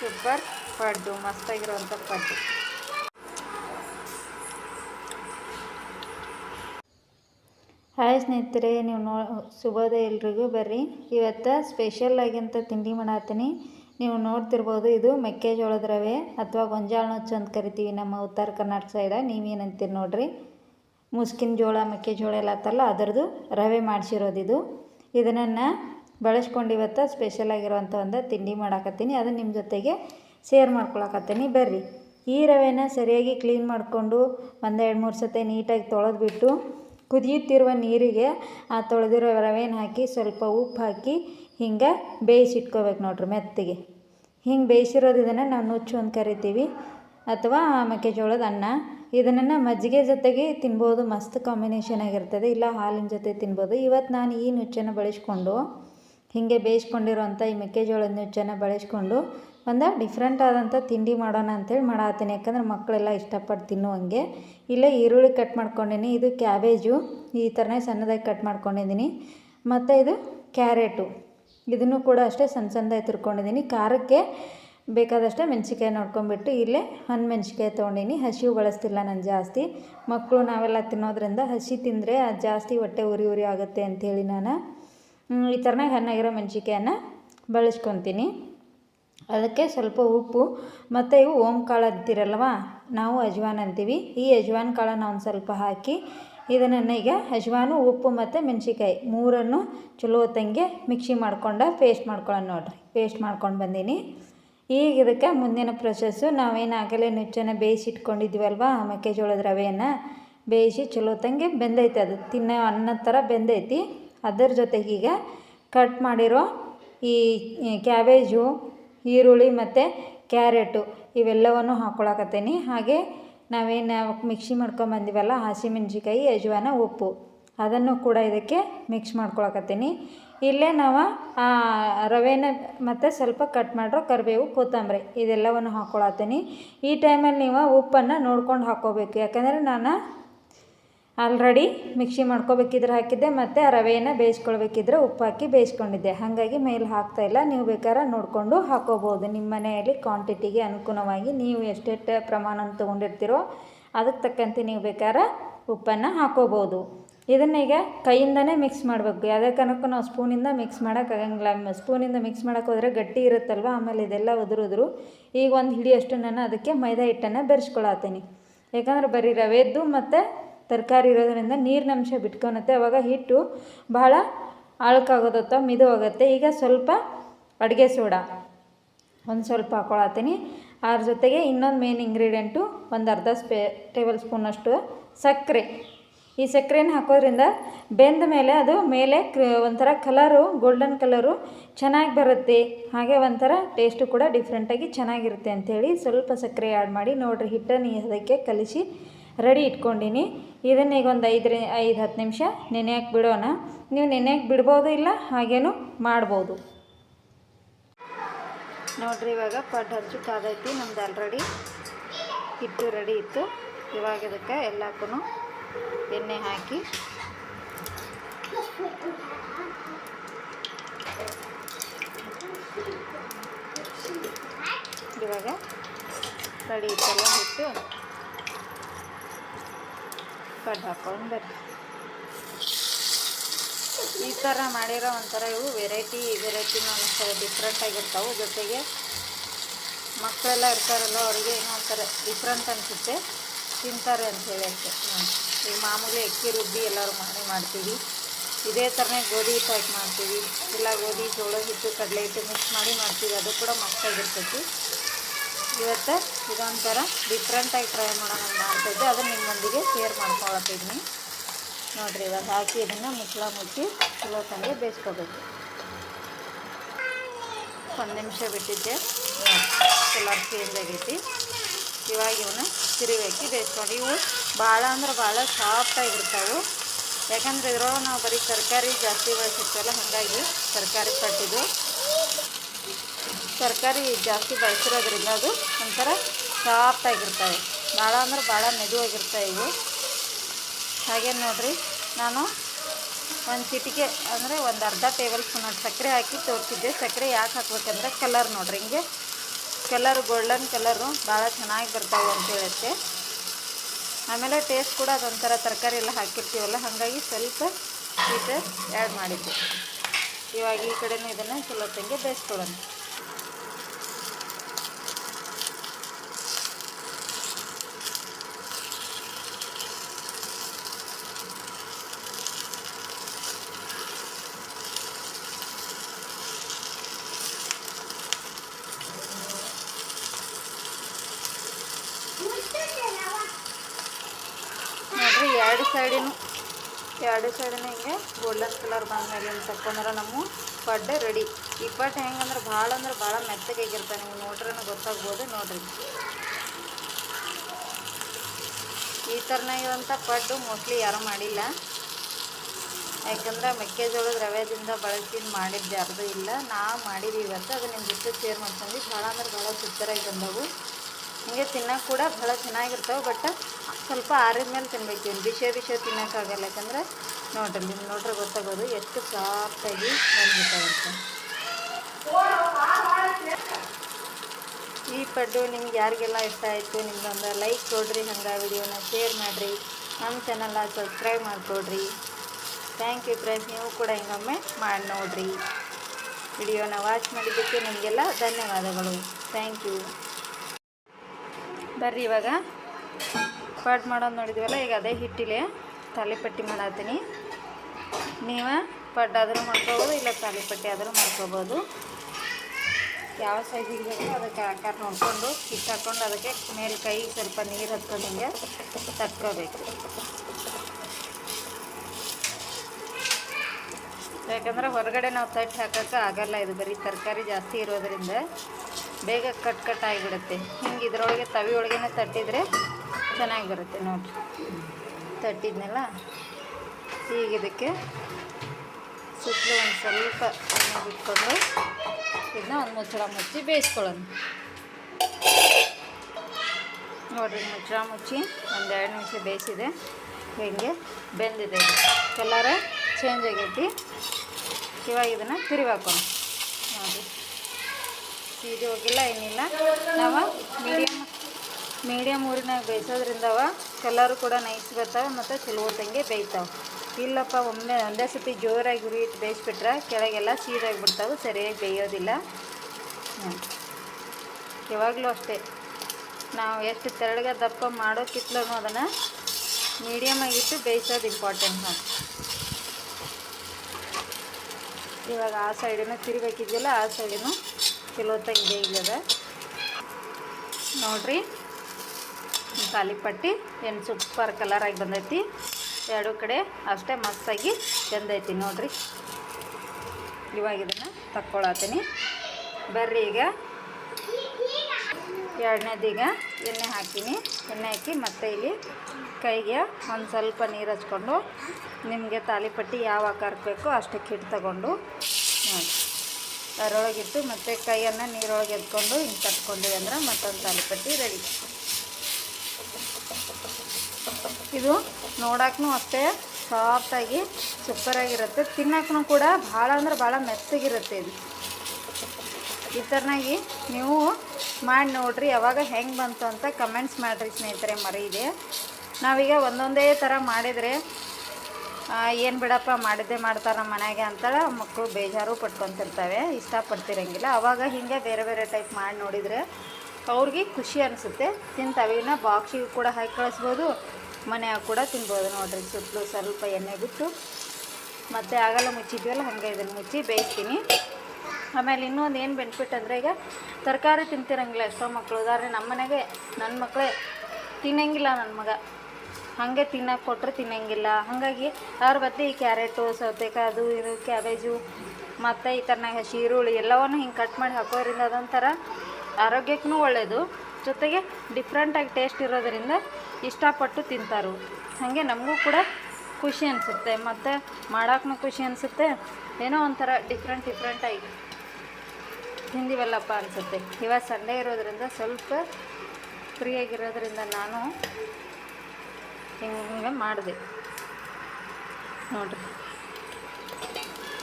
Super ಪಡ್ಡು, ಮಸ್ತಾಗಿರುವಂಥ ಪಡ್ಡು. ಹಾಯ್ ಸ್ನೇಹಿತರೆ, ನೀವು ನೋ, ಶುಭೋದಯ ಎಲ್ರಿಗೂ ಬರ್ರಿ. ಇವತ್ತು ಸ್ಪೆಷಲ್ ಆಗಿಂತ ತಿಂಡಿ ಮಾಡತ್ತೀನಿ. ನೀವು ನೋಡ್ತಿರ್ಬೋದು, ಇದು ಮೆಕ್ಕೆಜೋಳದ ರವೆ ಅಥವಾ ಗೊಂಜಾಳ ನುಚ್ಚು ಅಂತ ಕರಿತೀವಿ ನಮ್ಮ ಉತ್ತರ ಕರ್ನಾಟಕ ಸೈಡ. ನೀವೇನಂತೀರಿ ನೋಡಿರಿ? ಮುಸ್ಕಿನ ಜೋಳ, ಮೆಕ್ಕೆಜೋಳ ಎಲ್ಲ ಆತಲ್ಲ ಅದರದ್ದು ರವೆ ಮಾಡಿಸಿರೋದು ಇದು. ಇದನ್ನು ಬಳಸ್ಕೊಂಡು ಇವತ್ತು ಸ್ಪೆಷಲ್ ಆಗಿರುವಂಥ ಒಂದು ತಿಂಡಿ ಮಾಡಾಕತ್ತೀನಿ. ಅದನ್ನು ನಿಮ್ಮ ಜೊತೆಗೆ ಶೇರ್ ಮಾಡ್ಕೊಳಕತ್ತೀನಿ. ಬರ್ರಿ. ಈ ರವೆನ ಸರಿಯಾಗಿ ಕ್ಲೀನ್ ಮಾಡಿಕೊಂಡು ಒಂದೆರಡು ಮೂರು ಸತಿ ನೀಟಾಗಿ ತೊಳೆದ್ಬಿಟ್ಟು ಕುದಿಯುತ್ತಿರುವ ನೀರಿಗೆ ಆ ತೊಳೆದಿರೋ ರವೆನ ಹಾಕಿ ಸ್ವಲ್ಪ ಉಪ್ಪು ಹಾಕಿ ಹಿಂಗೆ ಬೇಯಿಸಿಟ್ಕೋಬೇಕು ನೋಡ್ರಿ ಮೆತ್ತಗೆ. ಹಿಂಗೆ ಬೇಯಿಸಿರೋದು ಇದನ್ನು ನಾವು ನುಚ್ಚು ಅಂತ ಕರಿತೀವಿ. ಅಥವಾ ಮೆಕ್ಕೆಜೋಳದ ಅನ್ನ. ಇದನ್ನು ಮಜ್ಜಿಗೆ ಜೊತೆಗೆ ತಿನ್ಬೋದು. ಮಸ್ತ್ ಕಾಂಬಿನೇಷನ್ ಆಗಿರ್ತದೆ. ಇಲ್ಲ ಹಾಲಿನ ಜೊತೆ ತಿನ್ಬೋದು. ಇವತ್ತು ನಾನು ಈ ನುಚ್ಚನ್ನು ಬಳಸ್ಕೊಂಡು ಹೀಗೆ ಬೇಯಿಸ್ಕೊಂಡಿರುವಂಥ ಈ ಮೆಕ್ಕೆಜೋಳದ ನುಚ್ಚನ್ನು ಬಳಸ್ಕೊಂಡು ಒಂದು ಡಿಫ್ರೆಂಟ್ ಆದಂಥ ತಿಂಡಿ ಮಾಡೋಣ ಅಂತೇಳಿ ಮಾಡತ್ತೀನಿ. ಯಾಕಂದ್ರೆ ಮಕ್ಕಳೆಲ್ಲ ಇಷ್ಟಪಟ್ಟು ತಿನ್ನುವಂಗೆ. ಇಲ್ಲೇ ಈರುಳ್ಳಿ ಕಟ್ ಮಾಡ್ಕೊಂಡಿನಿ, ಇದು ಕ್ಯಾಬೇಜು, ಈ ಥರನೇ ಸಣ್ಣದಾಗಿ ಕಟ್ ಮಾಡ್ಕೊಂಡಿದ್ದೀನಿ ಮತ್ತು ಇದು ಕ್ಯಾರೆಟು, ಇದನ್ನು ಕೂಡ ಅಷ್ಟೇ ಸಣ್ಣ ಸಣ್ಣದಾಗಿ ತಿರ್ಕೊಂಡಿದ್ದೀನಿ ಖಾರಕ್ಕೆ ಬೇಕಾದಷ್ಟೇ ಮೆಣಸಿಕಾಯಿ ನೋಡ್ಕೊಂಬಿಟ್ಟು ಇಲ್ಲೇ ಹಣ್ಣು ಮೆಣಸಿಕಾಯಿ ತೊಗೊಂಡಿನಿ. ಹಸಿವು ಬಳಸ್ತಿಲ್ಲ ನಾನು ಜಾಸ್ತಿ. ಮಕ್ಕಳು ನಾವೆಲ್ಲ ತಿನ್ನೋದ್ರಿಂದ ಹಸಿ ತಿಂದರೆ ಜಾಸ್ತಿ ಹೊಟ್ಟೆ ಉರಿ ಉರಿ ಆಗುತ್ತೆ ಅಂಥೇಳಿ ನಾನು ಈ ಥರನಾಗಿ ಹಣ್ಣಾಗಿರೋ ಮೆಣ್ಸಿಕಾಯನ್ನು ಬಳಸ್ಕೊತೀನಿ. ಅದಕ್ಕೆ ಸ್ವಲ್ಪ ಉಪ್ಪು, ಮತ್ತು ಇವು ಓಂ ಕಾಳು ಅಂತೀರಲ್ವ? ನಾವು ಅಜ್ವಾನ್ ಅಂತೀವಿ. ಈ ಅಜ್ವಾನ್ ಕಾಳನ್ನು ಒಂದು ಸ್ವಲ್ಪ ಹಾಕಿ ಇದನ್ನು ಈಗ ಅಜ್ವಾನು, ಉಪ್ಪು ಮತ್ತು ಮೆಣಸಿಕಾಯಿ ಮೂರನ್ನು ಚಲೋ ಹೊತ್ತಂಗೆ ಮಿಕ್ಸಿ ಮಾಡ್ಕೊಂಡು ಪೇಸ್ಟ್ ಮಾಡ್ಕೊಳ್ಳೋಣ ನೋಡ್ರಿ. ಪೇಸ್ಟ್ ಮಾಡ್ಕೊಂಡು ಬಂದೀನಿ. ಈಗ ಇದಕ್ಕೆ ಮುಂದಿನ ಪ್ರೊಸೆಸ್ಸು ನಾವೇನು ಆಗಲೇ ನುಚ್ಚನ್ನು ಬೇಯಿಸಿಟ್ಕೊಂಡಿದ್ವಲ್ವ, ಮೆಕ್ಕೆಜೋಳದ ರವೆಯನ್ನು ಬೇಯಿಸಿ ಚಲೋ ತಂಗೆ ಬೆಂದೈತೆ ಅದು. ತಿನ್ನೋ ಅನ್ನದ ಥರ ಬೆಂದೈತಿ. ಅದರ ಜೊತೆಗೆ ಈಗ ಕಟ್ ಮಾಡಿರೋ ಈ ಕ್ಯಾಬೇಜು, ಈರುಳ್ಳಿ ಮತ್ತು ಕ್ಯಾರೆಟು ಇವೆಲ್ಲವನ್ನು ಹಾಕ್ಕೊಳಕತ್ತೀನಿ ಹಾಗೆ ನಾವೇನು ಮಿಕ್ಸಿ ಮಾಡ್ಕೊಂಬಂದಿವಲ್ಲ ಹಸಿಮೆಣ್ಸಿಕಾಯಿ ಯಜವಾನ, ಉಪ್ಪು ಅದನ್ನು ಕೂಡ ಇದಕ್ಕೆ ಮಿಕ್ಸ್ ಮಾಡ್ಕೊಳಕತ್ತೀನಿ. ಇಲ್ಲೇ ನಾವು ರವೆನ ಮತ್ತು ಸ್ವಲ್ಪ ಕಟ್ ಮಾಡಿರೋ ಕರಿಬೇವು, ಕೊತ್ತಂಬರಿ ಇದೆಲ್ಲವನ್ನು ಹಾಕ್ಕೊಳತ್ತೀನಿ ಈ ಟೈಮಲ್ಲಿ ನೀವು ಉಪ್ಪನ್ನು ನೋಡ್ಕೊಂಡು ಹಾಕ್ಕೋಬೇಕು ಯಾಕಂದರೆ ನಾನು ಆಲ್ರೆಡಿ ಮಿಕ್ಸಿ ಮಾಡ್ಕೋಬೇಕಿದ್ರೆ ಹಾಕಿದ್ದೆ, ಮತ್ತು ರವೆಯನ್ನು ಬೇಯಿಸ್ಕೊಳ್ಬೇಕಿದ್ರೆ ಉಪ್ಪು ಹಾಕಿ ಬೇಯಿಸ್ಕೊಂಡಿದ್ದೆ. ಹಾಗಾಗಿ ಮೇಲೆ ಹಾಕ್ತಾಯಿಲ್ಲ ನೀವು ಬೇಕಾದ್ರೆ ನೋಡಿಕೊಂಡು ಹಾಕೋಬೋದು. ನಿಮ್ಮ ಮನೆಯಲ್ಲಿ ಕ್ವಾಂಟಿಟಿಗೆ ಅನುಗುಣವಾಗಿ ನೀವು ಎಷ್ಟೆಷ್ಟು ಪ್ರಮಾಣ ತೊಗೊಂಡಿರ್ತೀರೋ ಅದಕ್ಕೆ ತಕ್ಕಂತೆ ನೀವು ಬೇಕಾದ್ರೆ ಉಪ್ಪನ್ನು ಹಾಕೋಬೋದು. ಇದನ್ನೀಗ ಕೈಯಿಂದನೇ ಮಿಕ್ಸ್ ಮಾಡಬೇಕು. ಯಾವುದೇ ಕಾರಣಕ್ಕೂ ನಾವು ಸ್ಪೂನಿಂದ ಮಿಕ್ಸ್ ಮಾಡೋಕ್ಕಾಗಂಗಿಲ್ಲ ಸ್ಪೂನಿಂದ ಮಿಕ್ಸ್ ಮಾಡೋಕೆ ಹೋದರೆ ಗಟ್ಟಿ ಇರುತ್ತಲ್ವ? ಆಮೇಲೆ ಇದೆಲ್ಲ ಉದುರುದ್ರು. ಈಗ ಒಂದು ಹಿಡಿಯಷ್ಟು ನಾನು ಅದಕ್ಕೆ ಮೈದಾ ಹಿಟ್ಟನ್ನು ಬೆರೆಸ್ಕೊಳತ್ತೀನಿ. ಯಾಕಂದ್ರೆ ಬರೀ ರವೆದ್ದು ಮತ್ತು ತರಕಾರಿ ಇರೋದರಿಂದ ನೀರಿನ ಅಂಶ ಬಿಟ್ಕೊಳುತ್ತೆ ಅವಾಗ ಹಿಟ್ಟು ಬಹಳ ಮಿದು ಆಗುತ್ತೆ ಈಗ ಸ್ವಲ್ಪ ಅಡುಗೆ ಸೋಡ ಒಂದು ಸ್ವಲ್ಪ ಹಾಕೊಳತ್ತೀನಿ. ಅದ್ರ ಜೊತೆಗೆ ಇನ್ನೊಂದು ಮೇನ್ ಇಂಗ್ರೀಡಿಯೆಂಟು ಒಂದು ಅರ್ಧ ಸ್ಪೇ ಟೇಬಲ್ ಸ್ಪೂನಷ್ಟು ಸಕ್ಕರೆ. ಈ ಸಕ್ಕರೆನ ಹಾಕೋದ್ರಿಂದ ಬೆಂದ ಮೇಲೆ ಅದು ಮೇಲೆ ಒಂಥರ ಕಲರು ಗೋಲ್ಡನ್ ಕಲರು ಚೆನ್ನಾಗಿ ಬರುತ್ತೆ. ಹಾಗೆ ಒಂಥರ ಟೇಸ್ಟು ಕೂಡ ಡಿಫ್ರೆಂಟಾಗಿ ಚೆನ್ನಾಗಿರುತ್ತೆ ಅಂಥೇಳಿ ಸ್ವಲ್ಪ ಸಕ್ಕರೆ ಆ್ಯಡ್ ಮಾಡಿ ನೋಡಿರಿ ಹಿಟ್ಟನ್ನು ಅದಕ್ಕೆ ಕಲಿಸಿ ರೆಡಿ ಇಟ್ಕೊಂಡೀನಿ. ಇದನ್ನ ಈಗ ಒಂದು ಐದರ, ಐದು, ಹತ್ತು ನಿಮಿಷ ನೆನೆಯಕ್ಕೆ ಬಿಡೋಣ. ನೀವು ನೆನೆಯಕ್ಕೆ ಬಿಡ್ಬೋದು ಇಲ್ಲ, ಹಾಗೇನು ಮಾಡ್ಬೋದು. ನೋಡ್ರಿ, ಇವಾಗ ಪಡ್ ಹಚ್ಚು ಕಾದೈತಿ ನಮ್ದು ಆಲ್ರೆಡಿ ಹಿಟ್ಟು ರೆಡಿ ಇತ್ತು. ಇವಾಗ ಇದಕ್ಕೆ ಎಲ್ಲಕ್ಕೂ ಎಣ್ಣೆ ಹಾಕಿ. ಇವಾಗ ರೆಡಿ ಇತ್ತಲ್ಲ ಹಿಟ್ಟು. ಪಡ್ಡು ಹಾಕ್ಕೊಂಡು ಬರ್ತೀವಿ ಈ ಥರ ಮಾಡಿರೋ ಒಂಥರ ಇವು ವೆರೈಟಿ ವೆರೈಟಿನೂ ಒಂಥರ ಡಿಫ್ರೆಂಟ್ ಆಗಿರ್ತಾವೆ. ಜೊತೆಗೆ ಮಕ್ಕಳೆಲ್ಲ ಇರ್ತಾರಲ್ಲ, ಅವರಿಗೆ ಏನೋ ಒಂಥರ ಡಿಫ್ರೆಂಟ್ ಅನಿಸುತ್ತೆ. ತಿಂತಾರೆ ಅಂಥೇಳಿ ಅಷ್ಟೆ ಈಗ ಮಾಮೂಲಿ ಅಕ್ಕಿ ರುಬ್ಬಿ ಎಲ್ಲರೂ ಮಾಡಿ ಮಾಡ್ತೀವಿ. ಇದೇ ಥರನೇ ಗೋಧಿ ಹಾಕಿ ಮಾಡ್ತೀವಿ. ಇಲ್ಲ ಗೋಧಿ ಜೋಳ ಹಿಟ್ಟು, ಕಡಲೆ ಹಿಟ್ಟು ಮಿಕ್ಸ್ ಮಾಡಿ ಮಾಡ್ತೀವಿ. ಅದು ಕೂಡ ಮಸ್ತಾಗಿರ್ತೈತಿ ಇವತ್ತು ಇದೊಂಥರ ಡಿಫ್ರೆಂಟಾಗಿ ಟ್ರೈ ಮಾಡೋಣ ಅಂತ ಮಾಡ್ತಾಯಿದ್ದೆ ಅದನ್ನು ನಿಮ್ಮೊಂದಿಗೆ ಶೇರ್ ಮಾಡ್ಕೊಳತ್ತಿದ್ನಿ ನೋಡಿರಿ, ಇವಾಗ ಹಾಕಿ ಇದನ್ನು ಮುಚ್ಚಳ ಮುಚ್ಚಿ ಚಲೋ ತಂಗೆ ಬೇಯಿಸ್ಕೋಬೇಕು. ಒಂದು ನಿಮಿಷ ಬಿಟ್ಟಿದ್ದೆ. ಕಲರ್ ಚೇಂಜ್ ಆಗೈತಿ ಇವಾಗ ಇವನ್ನ ತಿರುವಾಕಿ ಬೇಯಿಸ್ಕೊಂಡು. ಇವು ಭಾಳ ಅಂದ್ರೆ ಭಾಳ ಸಾಫ್ಟಾಗಿರ್ತಾವೆ ಯಾಕಂದ್ರೆ ಇದ್ರೊಳಗೆ ನಾವು ಬರೀ ತರಕಾರಿ ಜಾಸ್ತಿ ಬಳಸಿರ್ತೀವಲ್ಲ ಹಾಗಾಗಿ ತರಕಾರಿ ಪಟ್ಟಿದ್ದು ತರಕಾರಿ ಜಾಸ್ತಿ ಬಳಸಿರೋದ್ರಿಂದ ಅದು ಒಂಥರ ಸಾಫ್ಟಾಗಿರ್ತವೆ ಭಾಳ ಅಂದ್ರೆ ಭಾಳ ಮೆದುವಾಗಿರ್ತವೆ ಇವು ಹಾಗೆ ನೋಡಿರಿ, ನಾನು ಒಂದು ಚಿಟಿಕೆ ಅಂದರೆ ಒಂದು ಅರ್ಧ ಟೇಬಲ್ ಸ್ಪೂನ್ ಸಕ್ಕರೆ ಹಾಕಿ ತೋರಿಸಿದ್ದೆ. ಸಕ್ಕರೆ ಯಾಕೆ ಹಾಕ್ಬೇಕಂದ್ರೆ ಕಲರ್ ನೋಡ್ರಿ ಹಿಂಗೆ. ಕಲರ್ ಗೋಲ್ಡನ್ ಕಲರು ಭಾಳ ಚೆನ್ನಾಗಿ ಬರ್ತಾವೆ ಅಂತ ಹೇಳುತ್ತೆ ಆಮೇಲೆ ಟೇಸ್ಟ್ ಕೂಡ ಅದೊಂಥರ ತರಕಾರಿ ಎಲ್ಲ ಹಾಕಿರ್ತೀವಲ್ಲ, ಹಾಗಾಗಿ ಸ್ವಲ್ಪ ಸ್ವೀಟ್ ಆ್ಯಡ್ ಮಾಡಿದ್ದೆ. ಇವಾಗ ಈ ಕಡೆನೂ ಇದನ್ನು ಚಲೋ ತಂಗೆ ಬೇಯಿಸ್ಕೊಳ್ಳೋಣ ನೋಡ್ರಿ ಎರಡು ಸೈಡಿನೂ, ಎರಡು ಸೈಡಿನ ಹಿಂಗೆ ಗೋಲ್ಡನ್ ಕಲರ್ ಬಂದ್ಮೇಲೆ ಏನು ತಕೊಂಡ್ರೆ ನಮ್ಮ ಪಡ್ಡೆ ರೆಡಿ ಈ ಪಡ್ಡು ಹೆಂಗಂದ್ರೆ ಭಾಳ ಅಂದ್ರೆ ಭಾಳ ಮೆತ್ತಗಾಗಿರ್ತಾವೆ ನೀವು ನೋಡ್ರೆ ಗೊತ್ತಾಗ್ಬೋದು ನೋಡ್ರಿ. ಈ ಥರನಾಗಿರುವಂಥ ಪಡ್ಡು ಮೋಸ್ಟ್ಲಿ ಯಾರೂ ಮಾಡಿಲ್ಲ. ಯಾಕಂದ್ರೆ ಮೆಕ್ಕೆಜೋಳದ ರವೆದಿಂದ ಬಳಸಿ ಮಾಡಿದ್ದು ಅರ್ಧ ಇಲ್ಲ. ನಾ ಮಾಡಿದ್ದೀವಿ ಇವತ್ತು, ಅದು ನಿಮ್ಮ ಜೊತೆ ಶೇರ್ ಮಾಡ್ಕೊಂಡು, ಭಾಳ ಅಂದ್ರೆ ಭಾಳ ಸುತ್ತರಾಗಿ ಬಂದವು. ಹಿಂಗೆ ತಿನ್ನೋಕೆ ಕೂಡ ಭಾಳ ಚೆನ್ನಾಗಿರ್ತಾವೆ ಬಟ್ ಸ್ವಲ್ಪ ಆರಿದ ಮೇಲೆ ತಿನ್ಬೇಕು ಬಿಸಿ ಬಿಸಿ ತಿನ್ನೋಕ್ಕಾಗಲ್ಲ ಯಾಕಂದ್ರೆ ನೋಡ್ರಿ, ನಿಮ್ಗೆ ನೋಡ್ರೆ ಗೊತ್ತಾಗೋದು ಎಷ್ಟು ಸಾಫ್ಟಾಗಿ ಬಂದ್ಬಿಟ್ಟಾಗುತ್ತೆ ಈ ಪಡ್ಡು ನಿಮ್ಗೆ ಯಾರಿಗೆಲ್ಲ ಇಷ್ಟ ಆಯಿತು ನಿಮ್ದೊಂದು ಲೈಕ್ ಕೊಡ್ರಿ, ಹಂಗೆ ವಿಡಿಯೋನ ಶೇರ್ ಮಾಡಿರಿ. ನಮ್ಮ ಚಾನಲ್ನ ಸಬ್ಸ್ಕ್ರೈಬ್ ಮಾಡಿಕೊಡ್ರಿ. ಥ್ಯಾಂಕ್ ಯು ಫ್ರೆಂಡ್ಸ್ ನೀವು ಕೂಡ ಹಿಂಗೊಮ್ಮೆ ಮಾಡಿ ನೋಡಿರಿ. ವಿಡಿಯೋನ ವಾಚ್ ಮಾಡಿದ್ದಕ್ಕೆ ನಿಮಗೆಲ್ಲ ಧನ್ಯವಾದಗಳು. ಥ್ಯಾಂಕ್ ಯು ಬರ್ರಿ ಇವಾಗ. ಪಡ್ ಮಾಡೋದು ನೋಡಿದ್ವಲ್ಲ, ಈಗ ಅದೇ ಹಿಟ್ಟಿಲೆ ತಾಲಿಪಟ್ಟಿ ಮಾಡತ್ತೀನಿ ನೀವು ಪಡ್ ಆದರೂ ಮಾಡ್ಕೋಬೋದು, ಇಲ್ಲ ತಾಲಿಪಟ್ಟಿ ಆದರೂ ಮಾಡ್ಕೋಬೋದು. ಯಾವ ಸೈಜಿಗೆ ಬೇಕು ಅದಕ್ಕೆ ಆಕಾರ ನೋಡಿಕೊಂಡು ಹಿಟ್ಟು ಹಾಕ್ಕೊಂಡು ಅದಕ್ಕೆ ಮೇಲೆ ಕೈ ಸ್ವಲ್ಪ ನೀರು ಹತ್ಕೊಂಡು ಹಿಂಗೆ ತಟ್ಕೋಬೇಕು. ಯಾಕಂದ್ರೆ ಹೊರಗಡೆ ನಾವು ತಟ್ಟಿ ಹಾಕೋಕ್ಕೆ ಆಗಲ್ಲ, ಇದು ಬರೀ ತರಕಾರಿ ಜಾಸ್ತಿ ಇರೋದ್ರಿಂದ. ಬೇಗ ಕಟ್ ಕಟ್ ಆಗಿಬಿಡುತ್ತೆ. ಹಿಂಗೆ ಇದರೊಳಗೆ ತವಿ ಒಳಗೇನೆ ತಟ್ಟಿದರೆ ಚೆನ್ನಾಗಿ ಬರುತ್ತೆ ನೋಡಿರಿ. ತಟ್ಟಿದ್ನೆಲ್ಲ? ಈಗ ಇದಕ್ಕೆ ಸುತ್ತಲೂ ಒಂದು ಸ್ವಲ್ಪ ಎಣ್ಣೆ ಬಿಟ್ಕೊಂಡು ಇದನ್ನ ಒಂದು ಮುಚ್ಚಳ ಮುಚ್ಚಿ ಬೇಯಿಸ್ಕೊಳ್ಳೋಣ. ನೋಡಿರಿ, ಮುಚ್ಚಳ ಮುಚ್ಚಿ ಒಂದು ಎರಡು ನಿಮಿಷ ಬೇಯಿಸಿದೆ. ಹಿಂಗೆ ಬೆಂದಿದೆ ಕಲರ ಚೇಂಜ್ ಆಗೈತಿ. ಇವಾಗ ಇದನ್ನು ತಿರುವಾಕೋಣ ನೋಡಿ ಸೀದೆ ಹೋಗಿಲ್ಲ, ಏನಿಲ್ಲ. ನಾವು ಮೀಡಿಯಮ್ ಮೀಡಿಯಮ್ ಊರಿನಾಗ ಬೇಯಿಸೋದ್ರಿಂದವ ಕಲರು ಕೂಡ ನೈಸ್ ಬರ್ತಾವೆ ಮತ್ತು ಚಲೋ ಹೊತ್ತಂಗೆ ಬೇಯ್ತಾವೆ. ಇಲ್ಲಪ್ಪ, ಒಮ್ಮೆ ಒಂದೇ ಸತಿ ಜೋರಾಗಿ ಉರಿ ಇಟ್ಟು ಬೇಯಿಸ್ಬಿಟ್ರೆ ಕೆಳಗೆಲ್ಲ ಸೀದಾಗಿಬಿಡ್ತಾವೆ ಸರಿಯಾಗಿ ಬೇಯೋದಿಲ್ಲ. ಯಾವಾಗಲೂ ಅಷ್ಟೇ. ನಾವು ಎಷ್ಟು ತೆರಳಿಗೆ ದಪ್ಪ ಮಾಡೋಕ್ಕಿತ್ಲೂ ಅದನ್ನು ಮೀಡಿಯಮ್ ಆಗಿಟ್ಟು ಬೇಯಿಸೋದು ಇಂಪಾರ್ಟೆಂಟ್ ನಾವು ಇವಾಗ ಆ ಸೈಡನ್ನು ತಿರುಗಾಕಿದ್ದಿಲ್ಲ ಆ ಸೈಡನ್ನು ಚಲೋತ್ತಾಗಿ ಇಲ್ಲದ. ನೋಡ್ರಿ ತಾಲಿಪಟ್ಟಿ ಏನು ಸೂಪರ್ ಕಲರಾಗಿ ಬಂದೈತಿ. ಎರಡು ಕಡೆ ಅಷ್ಟೇ ಮಸ್ತಾಗಿ ಚೆಂದೈತಿ ನೋಡ್ರಿ. ಇವಾಗ ಇದನ್ನು ತಕ್ಕೊಳತ್ತೀನಿ. ಬರ್ರಿ ಈಗ. ಎರಡನೇದೀಗ ಎಣ್ಣೆ ಹಾಕಿನಿ. ಎಣ್ಣೆ ಹಾಕಿ ಮತ್ತೆ ಇಲ್ಲಿ ಕೈಗೆ ಒಂದು ಸ್ವಲ್ಪ ನೀರು ಹಚ್ಕೊಂಡು ನಿಮಗೆ ತಾಲಿಪಟ್ಟಿ ಯಾವ ಆಕಾರಕ್ಕೆ ಬೇಕೋ ಅಷ್ಟಕ್ಕೆ ಹಿಟ್ಟು ತಗೊಂಡು ನೋಡಿ ಅದರೊಳಗಿಟ್ಟು ಮತ್ತು ಕೈಯನ್ನು ನೀರೊಳಗೆ ಎತ್ಕೊಂಡು ಹಿಂಗೆ ತಟ್ಕೊಂಡಿವಿ ಅಂದ್ರೆ ಮತ್ತೊಂದು ತಾಲಿಪಟ್ಟಿ ರೆಡಿ ಇದು ನೋಡೋಕ್ಕೂ ಅಷ್ಟೇ ಸಾಫ್ಟಾಗಿ ಸೂಪರಾಗಿರುತ್ತೆ ತಿನ್ನೋಕ್ಕೂ ಕೂಡ ಭಾಳ ಅಂದ್ರೆ ಭಾಳ ಮೆತ್ತಗಿರುತ್ತೆ ಇದು. ಈ ಥರನಾಗಿ ನೀವು ಮಾಡಿ ನೋಡ್ರಿ, ಯಾವಾಗ ಹೆಂಗೆ ಬಂತು ಅಂತ ಕಮೆಂಟ್ಸ್ ಮಾಡಿರಿ ಸ್ನೇಹಿತರೆ ಮರೀದೆ ನಾವೀಗ ಒಂದೊಂದೇ ಥರ ಮಾಡಿದರೆ ಏನು ಬಿಡಪ್ಪ, ಮಾಡಿದ್ದೆ ಮಾಡ್ತಾರೆ ನಮ್ಮ ಮನೆಗೆ ಅಂತ ಮಕ್ಕಳು ಬೇಜಾರು ಪಟ್ಕೊತಿರ್ತವೆ, ಇಷ್ಟಪಡ್ತಿರಂಗಿಲ್ಲ. ಅವಾಗ ಹೀಗೆ ಬೇರೆ ಬೇರೆ ಟೈಪ್ ಮಾಡಿ ನೋಡಿದರೆ ಅವ್ರಿಗೆ ಖುಷಿ ಅನಿಸುತ್ತೆ. ತಿಂತವಿನ ಬಾಕ್ಸಿಗೆ ಕೂಡ ಹಾಕಿ ಕಳಿಸ್ಬೋದು, ಮನೆಯಾಗ ಕೂಡ ತಿನ್ಬೋದು. ನೋಡಿರಿ, ಸುತ್ತಲೂ ಸ್ವಲ್ಪ ಎಣ್ಣೆ ಬಿಟ್ಟು ಮತ್ತು ಆಗಲ್ಲ ಮುಚ್ಚಿದ್ವಲ್ಲ, ಹಾಗೆ ಇದನ್ನು ಮುಚ್ಚಿ ಬೇಯಿಸ್ತೀನಿ. ಆಮೇಲೆ ಇನ್ನೊಂದು ಏನು ಬೆನಿಫಿಟ್ ಅಂದರೆ ಈಗ ತರಕಾರಿ ತಿಂತಿರಂಗಿಲ್ಲ ಎಷ್ಟೋ ಮಕ್ಕಳು ಉದಾಹರಣೆ, ನಮ್ಮ ಮನೆಗೆ ನನ್ನ ಮಕ್ಕಳೇ ತಿನ್ನಂಗಿಲ್ಲ ನನ್ನ ಮಗ. ಹಾಗೆ ತಿನ್ನಕ್ಕೆ ಕೊಟ್ಟರೆ ತಿನ್ನಂಗಿಲ್ಲ. ಹಾಗಾಗಿ ಅವ್ರ ಬದಲು ಈ ಕ್ಯಾರೆಟು, ಸೌತೆಕಾಯಿ ಅದು ಇದು, ಕ್ಯಾಬೇಜು, ಮತ್ತು ಈ ಥರನಾಗ ಈರುಳ್ಳಿ ಎಲ್ಲವನ್ನು ಹಿಂಗೆ ಕಟ್ ಮಾಡಿ ಹಾಕೋದ್ರಿಂದ ಅದೊಂಥರ ಆರೋಗ್ಯಕ್ಕೂ ಒಳ್ಳೆಯದು ಜೊತೆಗೆ ಡಿಫ್ರೆಂಟಾಗಿ ಟೇಸ್ಟ್ ಇರೋದರಿಂದ ಇಷ್ಟಪಟ್ಟು ತಿಂತಾರು. ಹಾಗೆ ನಮಗೂ ಕೂಡ ಖುಷಿ ಅನಿಸುತ್ತೆ. ಮತ್ತು ಮಾಡೋಕ್ಕೂ ಖುಷಿ ಅನಿಸುತ್ತೆ. ಏನೋ ಒಂಥರ ಡಿಫ್ರೆಂಟ್ ಡಿಫ್ರೆಂಟಾಗಿ ತಿಂದಿವಲ್ಲಪ್ಪ ಅನಿಸುತ್ತೆ. ಇವಾಗ ಸಂಡೇ ಇರೋದರಿಂದ ಸ್ವಲ್ಪ ಫ್ರೀಯಾಗಿರೋದ್ರಿಂದ ನಾನು ಹಿಂಗೆ ಮಾಡಿದೆ. ನೋಡಿರಿ.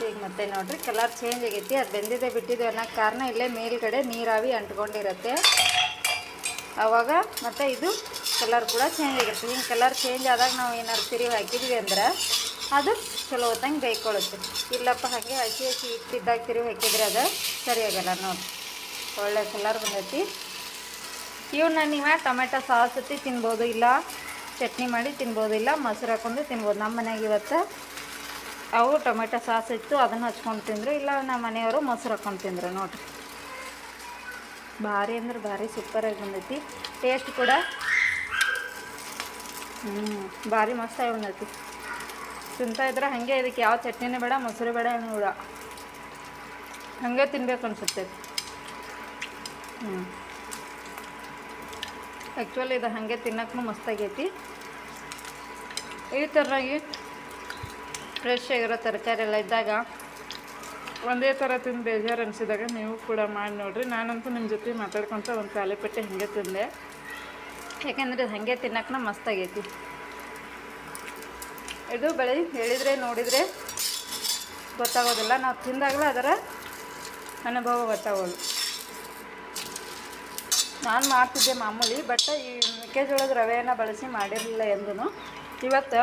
ಈಗ ಮತ್ತೆ ನೋಡ್ರಿ, ಕಲರ್ ಚೇಂಜ್ ಆಗೈತಿ, ಅದು ಬೆಂದಿದೆ ಬಿಟ್ಟಿದೆ ಅನ್ನೋಕ್ಕೆ ಕಾರಣ ಇಲ್ಲೇ ಮೇಲ್ಗಡೆ ನೀರಾವಿ ಅಂಟ್ಕೊಂಡಿರುತ್ತೆ. ಆವಾಗ ಮತ್ತೆ ಇದು ಕಲರ್ ಕೂಡ ಚೇಂಜ್ ಆಗಿರುತ್ತೆ. ಹಿಂಗೆ ಕಲರ್ ಚೇಂಜ್ ಆದಾಗ ನಾವು ಏನಾದ್ರು ತಿರುವಿ ಹಾಕಿದ್ವಿ ಅಂದ್ರೆ ಅದು ಚಲೋ ಹೊತ್ತಂಗೆ ಬೇಯ್ಕೊಳ್ಳುತ್ತೆ ಇಲ್ಲಪ್ಪ, ಹಾಗೆ ಹಸಿ ಹಸಿ ಇಟ್ಟಿದ್ದಾಗ ತಿರುವಿ ಹಾಕಿದ್ರೆ ಅದು ಸರಿಯಾಗಲ್ಲ ನೋಡಿ ಒಳ್ಳೆ ಕಲರ್ ಬಂದೈತಿ. ಇವನ್ನ ನೀವೇ ಟೊಮೆಟೊ ಸಾಸ್ ತಿನ್ಬೋದು, ಇಲ್ಲ ಚಟ್ನಿ ಮಾಡಿ ತಿನ್ಬೋದು, ಇಲ್ಲ ಮೊಸರು ಹಾಕೊಂಡು ತಿನ್ಬೋದು. ನಮ್ಮ ಮನೆಯಾಗ ಇವತ್ತು ಅವು ಟೊಮೆಟೊ ಸಾಸ್ ಇತ್ತು, ಅದನ್ನು ಹಚ್ಕೊಂಡು ತಿಂದರು. ಇಲ್ಲ, ನಮ್ಮ ಮನೆಯವರು ಮೊಸರು ಹಾಕೊಂಡು ತಿಂದರು ನೋಡಿರಿ. ಭಾರಿ ಅಂದ್ರೆ ಭಾರಿ ಸೂಪರಾಗಿ ಬಂದೈತಿ. ಟೇಸ್ಟ್ ಕೂಡ ಹ್ಞೂ ಭಾರಿ ಮಸ್ತಾಗಿ ಬಂದೈತಿ. ತಿಂತಾ ಇದ್ರೆ ಹಾಗೆ ಇದಕ್ಕೆ ಯಾವ ಚಟ್ನಿನೇ ಬೇಡ, ಮೊಸರು ಬೇಡ ಏನು ಬೇಡ ಹಾಗೆ ತಿನ್ಬೇಕು ಅನಿಸುತ್ತೆ. ಹ್ಞೂ ಆ್ಯಕ್ಚುಲಿ ಇದು ಹಾಗೆ ತಿನ್ನೋಕ್ಕೂ ಮಸ್ತಾಗೈತಿ ಈ ಥರನಾಗಿ ಫ್ರೆಶ್ ಆಗಿರೋ ತರಕಾರಿ ಎಲ್ಲ ಇದ್ದಾಗ ಒಂದೇ ಥರ ತಿಂದು ಬೇಜಾರು ಅನಿಸಿದಾಗ ನೀವು ಕೂಡ ಮಾಡಿ ನೋಡಿರಿ. ನಾನಂತೂ ನಿಮ್ಮ ಜೊತೆ ಮಾತಾಡ್ಕೊತ ಒಂದು ತಾಲಿಪಟ್ಟೆ ಹಾಗೆ ತಿಂದೆ. ಯಾಕೆಂದರೆ ಇದು ಹಾಗೆ ತಿನ್ನಕ್ಕೆ ಮಸ್ತಾಗೈತಿ ಇದು ಬೆಳೆ ಹೇಳಿದರೆ ನೋಡಿದರೆ ಗೊತ್ತಾಗೋದಿಲ್ಲ. ನಾವು ತಿಂದಾಗಲೇ ಅದರ ಅನುಭವ ಗೊತ್ತಾಗೋದು. ನಾನು ಮಾಡ್ತಿದ್ದೆ ಮಾಮೂಲಿ ಬಟ್ ಈ ಮೆಕ್ಕೆಜೋಳದ ರವೆಯನ್ನು ಬಳಸಿ ಮಾಡಿರಲಿಲ್ಲ ಎಂದೂ ಇವತ್ತು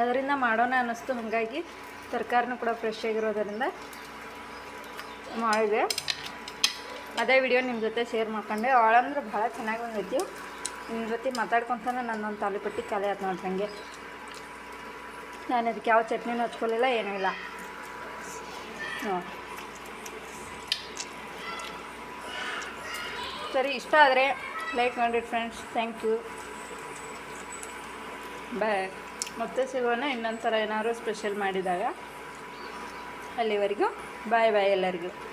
ಅದರಿಂದ ಮಾಡೋಣ ಅನ್ನಿಸ್ತು. ಹಾಗಾಗಿ ತರಕಾರಿನೂ ಕೂಡ ಫ್ರೆಶ್ ಆಗಿರೋದರಿಂದ ಮಾಡಿದೆ. ಅದೇ ವಿಡಿಯೋ ನಿಮ್ಮ ಜೊತೆ ಶೇರ್ ಮಾಡ್ಕೊಂಡೆ. ಅಂದ್ರೆ ಭಾಳ ಚೆನ್ನಾಗಿ ಬಂದೈತಿ. ನಿಮ್ಮ ಜೊತೆ ಮಾತಾಡ್ಕೊತಾನೆ ನನ್ನೊಂದು ತಾಲಿಪಟ್ಟಿ ಖಾಲಿ ಆಯ್ತು ನೋಡಿ ನನಗೆ ನಾನು ಅದಕ್ಕೆ ಯಾವ ಚಟ್ನಿನೂ ಹಚ್ಕೊಳ್ಳಿಲ್ಲ, ಏನೂ ಇಲ್ಲ. ಸರಿ, ಇಷ್ಟ ಆದರೆ ಲೈಕ್ ಮಾಡಿ ಫ್ರೆಂಡ್ಸ್ ಥ್ಯಾಂಕ್ ಯು ಬಾಯ್ ಮತ್ತೆ ಸಿಗೋಣ ಇನ್ನೊಂದು ಥರ ಏನಾದರೂ ಸ್ಪೆಷಲ್ ಮಾಡಿದಾಗ. ಅಲ್ಲಿವರೆಗೂ ಬಾಯ್ ಬಾಯ್ ಎಲ್ಲರಿಗೂ.